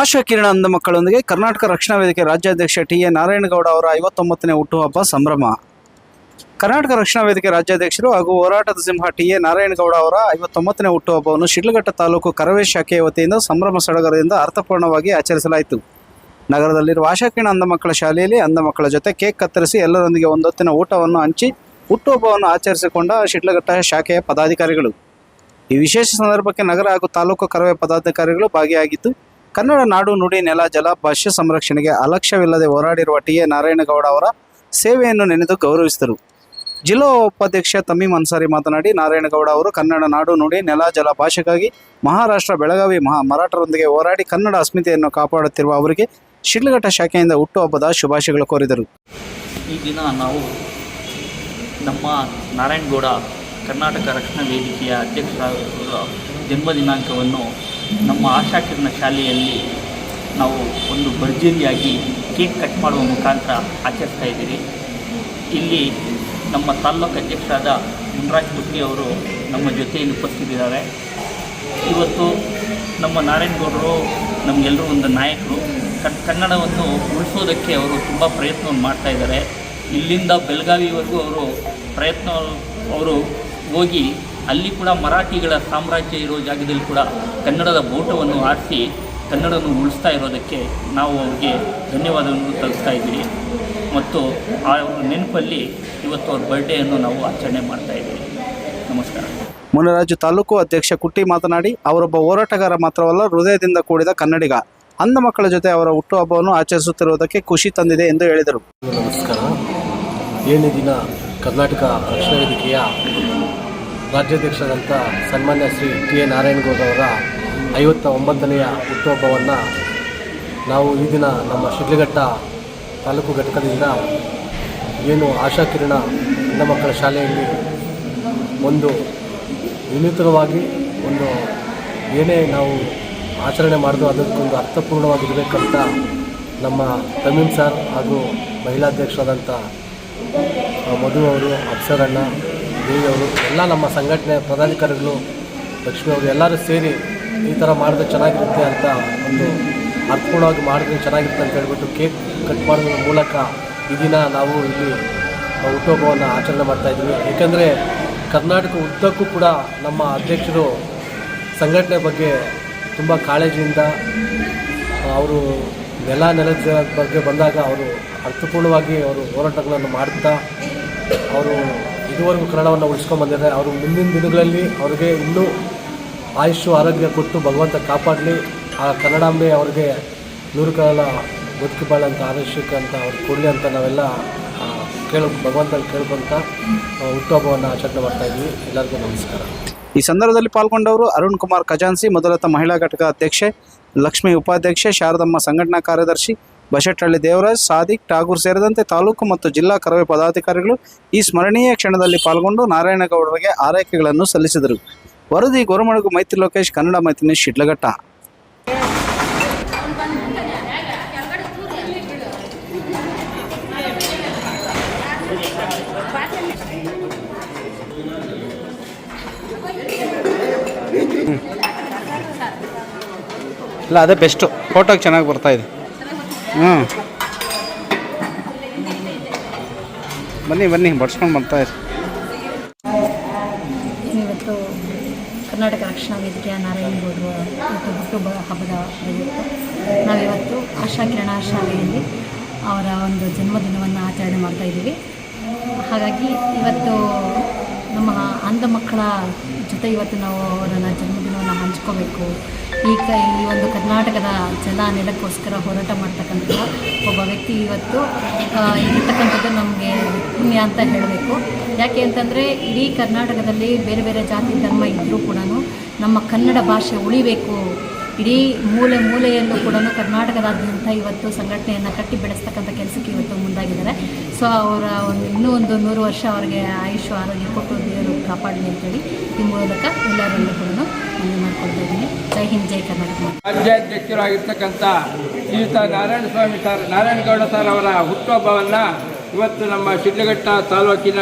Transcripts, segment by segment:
ಆಶಾ ಕಿರಣ ಅಂದ ಮಕ್ಕಳೊಂದಿಗೆ ಕರ್ನಾಟಕ ರಕ್ಷಣಾ ವೇದಿಕೆ ರಾಜ್ಯಾಧ್ಯಕ್ಷ ಟಿ ಎ ನಾರಾಯಣಗೌಡ ಅವರ ಐವತ್ತೊಂಬತ್ತನೇ ಹುಟ್ಟುಹಬ್ಬ ಸಂಭ್ರಮ. ಕರ್ನಾಟಕ ರಕ್ಷಣಾ ವೇದಿಕೆ ರಾಜ್ಯಾಧ್ಯಕ್ಷರು ಹಾಗೂ ಹೋರಾಟದ ಸಿಂಹ ಟಿ ಎ ನಾರಾಯಣಗೌಡ ಅವರ ಐವತ್ತೊಂಬತ್ತನೇ ಹುಟ್ಟುಹಬ್ಬವನ್ನು ಶಿಡ್ಲಘಟ್ಟ ತಾಲೂಕು ಕರವೇ ಶಾಖೆಯ ವತಿಯಿಂದ ಸಂಭ್ರಮ ಸಡಗರದಿಂದ ಅರ್ಥಪೂರ್ಣವಾಗಿ ಆಚರಿಸಲಾಯಿತು. ನಗರದಲ್ಲಿರುವ ಆಶಾಕಿರಣ ಅಂಧ ಮಕ್ಕಳ ಶಾಲೆಯಲ್ಲಿ ಅಂಧ ಮಕ್ಕಳ ಜೊತೆ ಕೇಕ್ ಕತ್ತರಿಸಿ ಎಲ್ಲರೊಂದಿಗೆ ಒಂದೊತ್ತಿನ ಊಟವನ್ನು ಹಂಚಿ ಹುಟ್ಟುಹಬ್ಬವನ್ನು ಆಚರಿಸಿಕೊಂಡ ಶಿಡ್ಲಘಟ್ಟ ಶಾಖೆಯ ಪದಾಧಿಕಾರಿಗಳು. ಈ ವಿಶೇಷ ಸಂದರ್ಭಕ್ಕೆ ನಗರ ಹಾಗೂ ತಾಲೂಕು ಕರವೇ ಪದಾಧಿಕಾರಿಗಳು ಭಾಗಿಯಾಗಿದ್ದು ಕನ್ನಡ ನಾಡು ನುಡಿ ನೆಲ ಜಲ ಭಾಷೆ ಸಂರಕ್ಷಣೆಗೆ ಅಲಕ್ಷ್ಯವಿಲ್ಲದೆ ಹೋರಾಡಿರುವ ಟಿ ಎ ನಾರಾಯಣಗೌಡ ಅವರ ಸೇವೆಯನ್ನು ನೆನೆದು ಗೌರವಿಸಿದರು. ಜಿಲ್ಲಾ ಉಪಾಧ್ಯಕ್ಷ ತಮೀಮ್ ಅನ್ಸಾರಿ ಮಾತನಾಡಿ, ನಾರಾಯಣಗೌಡ ಅವರು ಕನ್ನಡ ನಾಡು ನುಡಿ ನೆಲ ಜಲ ಭಾಷೆಗಾಗಿ ಮಹಾರಾಷ್ಟ್ರ ಬೆಳಗಾವಿ ಮಹಾ ಮರಾಠರೊಂದಿಗೆ ಹೋರಾಡಿ ಕನ್ನಡ ಅಸ್ಮಿತೆಯನ್ನು ಕಾಪಾಡುತ್ತಿರುವ ಅವರಿಗೆ ಶಿಡ್ಲಘಟ್ಟ ಶಾಖೆಯಿಂದ ಹುಟ್ಟುಹಬ್ಬದ ಶುಭಾಶಯಗಳು ಕೋರಿದರು. ಈ ದಿನ ನಾವು ನಮ್ಮ ನಾರಾಯಣಗೌಡ ಕರ್ನಾಟಕ ರಕ್ಷಣಾ ವೇದಿಕೆಯ ಅಧ್ಯಕ್ಷರ ಜನ್ಮ ದಿನಾಂಕವನ್ನು ನಮ್ಮ ಆಶಾಕಿರಣ ಶಾಲೆಯಲ್ಲಿ ನಾವು ಒಂದು ಭರ್ಜರಿಯಾಗಿ ಕೇಕ್ ಕಟ್ ಮಾಡುವ ಮುಖಾಂತರ ಆಚರಿಸ್ತಾ ಇದ್ದೀರಿ. ಇಲ್ಲಿ ನಮ್ಮ ತಾಲ್ಲೂಕು ಅಧ್ಯಕ್ಷರಾದ ಮುನ್ರಾಜ್ ಬುಟ್ಟಿ ಅವರು ನಮ್ಮ ಜೊತೆಯಲ್ಲಿ ಉಪಸ್ಥಿತಿದ್ದಾರೆ. ಇವತ್ತು ನಮ್ಮ ನಾರಾಯಣಗೌಡರು ನಮಗೆಲ್ಲರೂ ಒಂದು ನಾಯಕರು. ಕನ್, ಕನ್ನಡವನ್ನು ಉಳಿಸೋದಕ್ಕೆ ಅವರು ತುಂಬ ಪ್ರಯತ್ನವನ್ನು ಮಾಡ್ತಾ ಇದ್ದಾರೆ. ಇಲ್ಲಿಂದ ಬೆಳಗಾವಿವರೆಗೂ ಅವರು ಪ್ರಯತ್ನ, ಅವರು ಹೋಗಿ ಅಲ್ಲಿ ಕೂಡ ಮರಾಠಿಗಳ ಸಾಮ್ರಾಜ್ಯ ಇರೋ ಜಾಗದಲ್ಲಿ ಕೂಡ ಕನ್ನಡದ ಬೋಟವನ್ನು ಆರಿಸಿ ಕನ್ನಡವನ್ನು ಉಳಿಸ್ತಾ ಇರೋದಕ್ಕೆ ನಾವು ಅವ್ರಿಗೆ ಧನ್ಯವಾದವನ್ನು ತಲುಪಿಸ್ತಾ ಇದ್ದೀವಿ. ಮತ್ತು ಆ ಅವ್ರ ನೆನಪಲ್ಲಿ ಇವತ್ತು ಅವ್ರ ಬರ್ಡೇಯನ್ನು ನಾವು ಆಚರಣೆ ಮಾಡ್ತಾ ಇದ್ದೀವಿ. ನಮಸ್ಕಾರ. ಮುನರಾಜು ತಾಲೂಕು ಅಧ್ಯಕ್ಷ ಕುಟ್ಟಿ ಮಾತನಾಡಿ ಅವರೊಬ್ಬ ಹೋರಾಟಗಾರ ಮಾತ್ರವಲ್ಲ ಹೃದಯದಿಂದ ಕೂಡಿದ ಕನ್ನಡಿಗ. ಅಂದ ಮಕ್ಕಳ ಜೊತೆ ಅವರ ಹುಟ್ಟುಹಬ್ಬವನ್ನು ಆಚರಿಸುತ್ತಿರುವುದಕ್ಕೆ ಖುಷಿ ತಂದಿದೆ ಎಂದು ಹೇಳಿದರು. ನಮಸ್ಕಾರ. ಏನೇ ದಿನ ಕರ್ನಾಟಕ ರಕ್ಷಣಾ ವೇದಿಕೆಯ ರಾಜ್ಯಾಧ್ಯಕ್ಷರಾದಂಥ ಸನ್ಮಾನ್ಯ ಶ್ರೀ ಟಿ ಎ ನಾರಾಯಣಗೌಡ ಅವರ ಐವತ್ತ ಒಂಬತ್ತನೆಯ ಹುಟ್ಟುಹಬ್ಬವನ್ನು ನಾವು ಈ ದಿನ ನಮ್ಮ ಶಿಡ್ಲಘಟ್ಟ ತಾಲೂಕು ಘಟಕದಿಂದ ಏನು ಆಶಾ ಕಿರಣ ಹೆಣ್ಣು ಮಕ್ಕಳ ಶಾಲೆಯಲ್ಲಿ ಒಂದು ವಿನೂತನವಾಗಿ ಒಂದು ಏನೇ ನಾವು ಆಚರಣೆ ಮಾಡಿದ್ರು ಅದಕ್ಕೊಂದು ಅರ್ಥಪೂರ್ಣವಾಗಿರಬೇಕಂತ ನಮ್ಮ ತಮೀಮ್ ಸರ್ ಹಾಗೂ ಮಹಿಳಾಧ್ಯಕ್ಷರಾದಂಥ ಮಧು ಅವರು, ಅಪ್ಸರಣ್ಣ ದೇವಿ ಅವರು ಎಲ್ಲ ನಮ್ಮ ಸಂಘಟನೆ ಪದಾಧಿಕಾರಿಗಳು, ಲಕ್ಷ್ಮಿ ಅವರು ಎಲ್ಲರೂ ಸೇರಿ ಈ ಥರ ಮಾಡಿದ್ರೆ ಚೆನ್ನಾಗಿರುತ್ತೆ ಅಂತ ಒಂದು ಅರ್ಥಪೂರ್ಣವಾಗಿ ಮಾಡಿದ್ರೆ ಚೆನ್ನಾಗಿರುತ್ತೆ ಅಂತ ಹೇಳ್ಬಿಟ್ಟು ಕೇಕ್ ಕಟ್ ಮಾಡೋದ್ರ ಮೂಲಕ ಈ ದಿನ ನಾವು ಇಲ್ಲಿ ಹುಟ್ಟುಹಬ್ಬವನ್ನು ಆಚರಣೆ ಮಾಡ್ತಾಯಿದ್ವಿ ಏಕೆಂದರೆ ಕರ್ನಾಟಕ ಉದ್ದಕ್ಕೂ ಕೂಡ ನಮ್ಮ ಅಧ್ಯಕ್ಷರು ಸಂಘಟನೆ ಬಗ್ಗೆ ತುಂಬ ಕಾಳಜಿಯಿಂದ, ಅವರು ನೆಲ ನೆಲದ ಬಗ್ಗೆ ಬಂದಾಗ ಅವರು ಅರ್ಥಪೂರ್ಣವಾಗಿ ಅವರು ಹೋರಾಟಗಳನ್ನು ಮಾಡ್ತಾ ಅವರು ಇದುವರೆಗೂ ಕನ್ನಡವನ್ನು ಉಳಿಸ್ಕೊಂಡು ಅವರು ಮುಂದಿನ ದಿನಗಳಲ್ಲಿ ಅವರಿಗೆ ಇನ್ನೂ ಆಯುಷು ಆರೋಗ್ಯ ಕೊಟ್ಟು ಭಗವಂತ ಕಾಪಾಡಲಿ. ಆ ಕನ್ನಡಾಂಬೆ ಅವ್ರಿಗೆ ನೂರು ಕಾಲ ಬದುಕಿ ಬಾಳಂತ ಆದರ್ಶಕ್ಕಂತ ಅವ್ರು ಕೊಡಲಿ ಅಂತ ನಾವೆಲ್ಲ ಕೇಳ, ಭಗವಂತನ ಕೇಳ್ಕೊಂತ ಹುಟ್ಟುಹಬ್ಬವನ್ನು ಆಚರಣೆ ಮಾಡ್ತಾಯಿದ್ವಿ ಎಲ್ಲರಿಗೂ ನಮಸ್ಕಾರ. ಈ ಸಂದರ್ಭದಲ್ಲಿ ಪಾಲ್ಗೊಂಡವರು ಅರುಣ್ ಕುಮಾರ್ ಖಜಾನ್ಸಿ ಮೊದಲತ ಮಹಿಳಾ ಘಟಕ ಅಧ್ಯಕ್ಷೆ, ಲಕ್ಷ್ಮಿ ಉಪಾಧ್ಯಕ್ಷೆ, ಶಾರದಮ್ಮ ಸಂಘಟನಾ ಕಾರ್ಯದರ್ಶಿ ಬಶೆಟ್ಟಹಳ್ಳಿ ದೇವರಾಜ್, ಸಾದಿಕ್, ಠಾಗೂರ್ ಸೇರಿದಂತೆ ತಾಲೂಕು ಮತ್ತು ಜಿಲ್ಲಾ ಕರವೇ ಪದಾಧಿಕಾರಿಗಳು ಈ ಸ್ಮರಣೀಯ ಕ್ಷಣದಲ್ಲಿ ಪಾಲ್ಗೊಂಡು ನಾರಾಯಣಗೌಡರಿಗೆ ಆರೈಕೆಗಳನ್ನು ಸಲ್ಲಿಸಿದರು. ವರದಿ ಗೊರಮಣಗು ಮೈತ್ರಿ ಲೋಕೇಶ್, ಕನ್ನಡ ಮೈತ್ರಿ ಶಿಡ್ಲಘಟ್ಟ. ಇಲ್ಲ, ಅದೇ ಬೆಸ್ಟು ಫೋಟೋಗೆ ಚೆನ್ನಾಗಿ ಬರ್ತಾ ಇದೆ. ಹ್ಞೂ. ಬನ್ನಿ ಬನ್ನಿ, ಬಡ್ಸ್ಕೊಂಡು ಬರ್ತಾ ಇರಿ. ಇವತ್ತು ಕರ್ನಾಟಕ ರಕ್ಷಣಾ ವೇದಿಕೆಯ ನಾರಾಯಣಗೌಡರು ಇವತ್ತು ಹುಟ್ಟುಹಬ್ಬ ಹಬ್ಬದ ಪ್ರಯುಕ್ತ ನಾವಿವತ್ತು ಆಶಾ ಕಿರಣ ಶಾಲೆಯಲ್ಲಿ ಅವರ ಒಂದು ಜನ್ಮದಿನವನ್ನು ಆಚರಣೆ ಮಾಡ್ತಾ ಇದ್ದೀವಿ. ಹಾಗಾಗಿ ಇವತ್ತು ನಮ್ಮ ಅಂಧ ಮಕ್ಕಳ ಜೊತೆ ಇವತ್ತು ನಾವು ಅವರನ್ನು ಜನ್ಮದಿನವನ್ನು ಹಂಚ್ಕೋಬೇಕು. ಈ ಕ ಈ ಒಂದು ಕರ್ನಾಟಕದ ಜನ ನೆಲಕ್ಕೋಸ್ಕರ ಹೋರಾಟ ಮಾಡ್ತಕ್ಕಂಥ ಒಬ್ಬ ವ್ಯಕ್ತಿ ಇವತ್ತು ಇರ್ತಕ್ಕಂಥದ್ದು ನಮಗೆ ಪುಣ್ಯ ಅಂತ ಹೇಳಬೇಕು. ಯಾಕೆ ಅಂತಂದರೆ ಇಡೀ ಕರ್ನಾಟಕದಲ್ಲಿ ಬೇರೆ ಬೇರೆ ಜಾತಿ ಧರ್ಮ ಇದ್ದರೂ ಕೂಡ ನಮ್ಮ ಕನ್ನಡ ಭಾಷೆ ಉಳಿಬೇಕು. ಇಡೀ ಮೂಲೆ ಮೂಲೆಯಲ್ಲೂ ಕೂಡ ಕರ್ನಾಟಕದಾದ್ಯಂತ ಇವತ್ತು ಸಂಘಟನೆಯನ್ನು ಕಟ್ಟಿ ಬೆಳೆಸ್ತಕ್ಕಂಥ ಕೆಲಸಕ್ಕೆ ಇವತ್ತು ಮುಂದಾಗಿದ್ದಾರೆ. ಸೊ ಅವರ ಒಂದು ಇನ್ನೂ ಒಂದು ನೂರು ವರ್ಷ ಅವರಿಗೆ ಆಯುಷ್ಯ ಆರೋಗ್ಯ ಕೊಟ್ಟು ಕಾಪಾಡಲಿ ಅಂತೇಳಿ ಈ ಮೂಲಕ ಕೂಡ ಮನವಿ ಮಾಡ್ಕೊಳ್ತಾ ಇದ್ದೀನಿ. ಜೈ ಹಿಂದ್, ಜೈ ಕರ್ನಾಟಕ. ರಾಜ್ಯಾಧ್ಯಕ್ಷರಾಗಿರ್ತಕ್ಕಂಥ ಶ್ರೀಯುತ ನಾರಾಯಣ ಸ್ವಾಮಿ ಸರ್ ನಾರಾಯಣಗೌಡ ಸರ್ ಅವರ ಹುಟ್ಟುಹಬ್ಬವನ್ನು ಇವತ್ತು ನಮ್ಮ ಶಿಡ್ಲಘಟ್ಟ ತಾಲೂಕಿನ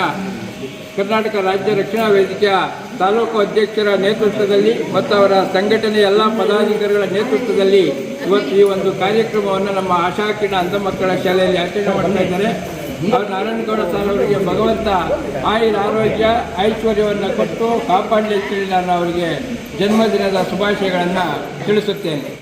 ಕರ್ನಾಟಕ ರಾಜ್ಯ ರಕ್ಷಣಾ ವೇದಿಕೆಯ ತಾಲೂಕು ಅಧ್ಯಕ್ಷರ ನೇತೃತ್ವದಲ್ಲಿ ಮತ್ತು ಅವರ ಸಂಘಟನೆಯ ಎಲ್ಲ ಪದಾಧಿಕಾರಿಗಳ ನೇತೃತ್ವದಲ್ಲಿ ಇವತ್ತು ಈ ಒಂದು ಕಾರ್ಯಕ್ರಮವನ್ನು ನಮ್ಮ ಆಶಾ ಆಶಾಕಿರಣ ಅಂಧ ಮಕ್ಕಳ ಶಾಲೆಯಲ್ಲಿ ಆಚರಣೆ ಮಾಡ್ತಾ ಇದ್ದಾರೆ. ಅವ್ರು ನಾರಾಯಣಗೌಡ ಸರ್ ಅವರಿಗೆ ಭಗವಂತ ಆಯುರ ಆರೋಗ್ಯ, ಐಶ್ವರ್ಯವನ್ನು ಕೊಟ್ಟು ಕಾಪಾಡಲಿಕ್ಕೆ ನಾನು ಅವರಿಗೆ ಜನ್ಮದಿನದ ಶುಭಾಶಯಗಳನ್ನು ತಿಳಿಸುತ್ತೇನೆ.